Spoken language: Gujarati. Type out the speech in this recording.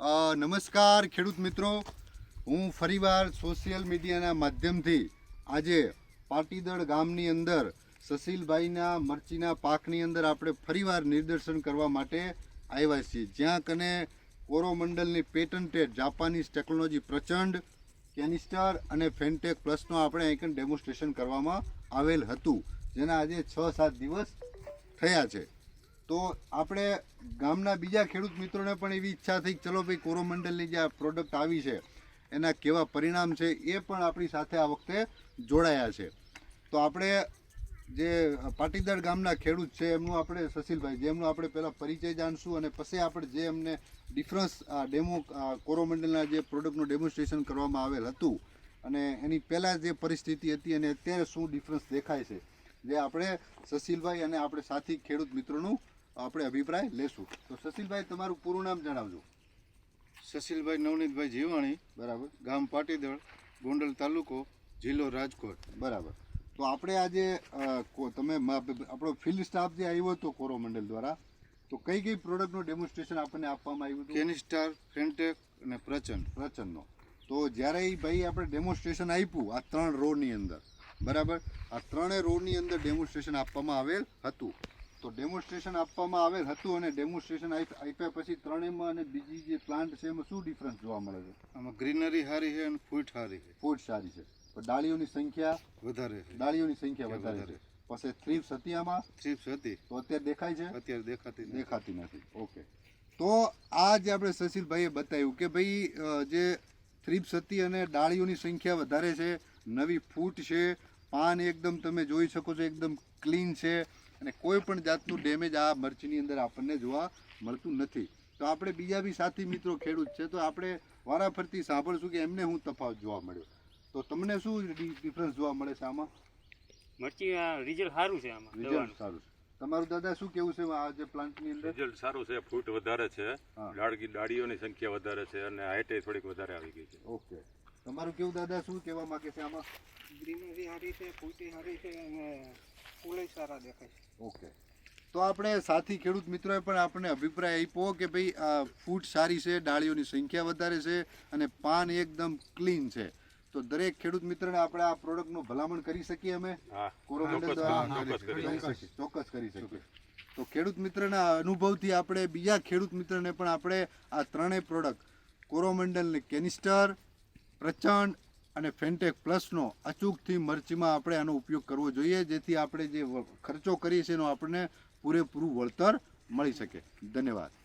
નમસ્કાર ખેડૂત મિત્રો. હું ફરીવાર સોશિયલ મીડિયાના માધ્યમથી આજે પાટીદળ ગામની અંદર, સસીલભાઈના મરચીના પાકની અંદર આપણે ફરીવાર નિદર્શન કરવા માટે આવ્યા છીએ. જ્યાં કને કોરોમંડલની પેટન્ટેડ જાપાનીઝ ટેકનોલોજી પ્રચંડ કેનિસ્ટર અને ફેન્ટેક પ્લસનો આપણે અહીં ડેમોન્સ્ટ્રેશન કરવામાં આવેલ હતું, જેના આજે છ સાત દિવસ થયા છે. તો આપણે ગામના બીજા ખેડૂત મિત્રોને પણ એવી ઈચ્છા થઈ ચલો ભાઈ કોરોમંડલની જે આ પ્રોડક્ટ આવી છે, એના કેવા પરિણામ છે એ પણ આપણી સાથે આ વખતે જોડાયા છે. તો આપણે જે પાટીદાર ગામના ખેડૂત છે એમનું આપણે સસીલભાઈ, જેમનો આપણે પહેલાં પરિચય જાણશું અને પછી આપણે જે એમને ડિફરન્સ ડેમો કોરોમંડલના જે પ્રોડક્ટનું ડેમોન્સ્ટ્રેશન કરવામાં આવેલ હતું અને એની પહેલાં જે પરિસ્થિતિ હતી અને અત્યારે શું ડિફરન્સ દેખાય છે, જે આપણે સસીલભાઈ અને આપણે સાથી ખેડૂત મિત્રોનું આપણે અભિપ્રાય લેશું. તો સસીલભાઈ તમારું પૂરું નામ જણાવજો. સસીલભાઈ નવનીતભાઈ જીવાણી બરાબર. ગામ પાટીદળ ગોંડલ તાલુકો જિલ્લો રાજકોટ. બરાબર. તો આપણે આજે તમે આપણો ફિલ્ડ સ્ટાફ જે આવ્યો હતો કોરોમંડલ દ્વારા તો કઈ કઈ પ્રોડક્ટનું ડેમોન્સ્ટ્રેશન આપણને આપવામાં આવ્યું હતું? કેનિસ્ટાર ફેન્ટેક અને પ્રચંડ. પ્રચંડનો. તો જ્યારે એ ભાઈ આપણે ડેમોન્સ્ટ્રેશન આપ્યું આ ત્રણ રોડની અંદર. બરાબર? આ ત્રણેય રોડની અંદર ડેમોન્સ્ટ્રેશન આપવામાં આવેલ હતું. તો ડેમોન્સ્ટ્રેશન આપવામાં આવેલ હતું અને ડેમોન્સ્ટ્રેશન આપ્યા પછી ત્રણેયમાં અને બીજી જે પ્લાન્ટ છે એમાં શું ડિફરન્સ જોવા મળે છે? આમાં ગ્રીનરી સારી છે અને ફૂટ સારી છે. ફૂટ સારી છે. પણ ડાળીઓની સંખ્યા વધારે છે. ડાળીઓની સંખ્યા વધારે છે. પછી થ્રીપ્સ હતી આમાં થ્રીપ્સ હતી. તો અત્યારે દેખાય છે? અત્યારે દેખાતી દેખાતી નથી. ઓકે તો આ જે આપણે સસીલભાઈએ બતાવ્યું કે ભાઈ જે થ્રીપ્સ હતી અને ડાળીઓની સંખ્યા વધારે છે નવી ફૂટ છે પાન એકદમ તમે જોઈ શકો છો એકદમ ક્લીન છે અને કોઈ પણ જાતનું ડેમેજ આ મરચીની અંદર આપણને જોવા મળતું નથી. તો આપણે બીજા બી સાથી મિત્રો ખેડૂત છે તો આપણે વારાફરતી સાંભળશું કે એમને હું તફાવત જોવા મળ્યો. તો તમને શું ડિફરન્સ જોવા મળે છે આમાં? મરચી રિઝલ્ટ સારું છે આમાં રિઝલ્ટ સારું છે. તમારું દાદા શું કેવું છે આ જે પ્લાન્ટની અંદર? રિઝલ્ટ સારું છે ફૂટ વધારે છે. ડાળગી ડાળીઓની સંખ્યા વધારે છે અને હાઈટે થોડીક વધારે આવી ગઈ છે. ઓકે. તમારું કેવું દાદા શું કહેવા માંગે છે આમાં? ગ્રીનરી સારી છે ફૂટી સારી છે અને ફૂલે સારા દેખાય છે. ઓકે. તો આપણે સાથી ખેડૂત મિત્રોએ પણ આપણને અભિપ્રાય આપ્યો કે ભાઈ આ ફૂટ સારી છે ડાળીઓની સંખ્યા વધારે છે અને પાન એકદમ ક્લીન છે. તો દરેક ખેડૂત મિત્રને આપણે આ પ્રોડક્ટનું ભલામણ કરી શકીએ અમે? કોરોમંડળ ચોક્કસ કરી શકીએ. તો ખેડૂત મિત્રના અનુભવથી આપણે બીજા ખેડૂત મિત્રને પણ આપણે આ ત્રણેય પ્રોડક્ટ કોરોમંડલની કેનિસ્ટર પ્રચંડ અને ફેન્ટેક પ્લસનો અચૂકથી મરચીમાં આપણે આનો ઉપયોગ કરવો જોઈએ, જેથી આપણે જે ખર્ચો કરીએ છીએ એનો આપણને પૂરેપૂરું વળતર મળી શકે. ધન્યવાદ.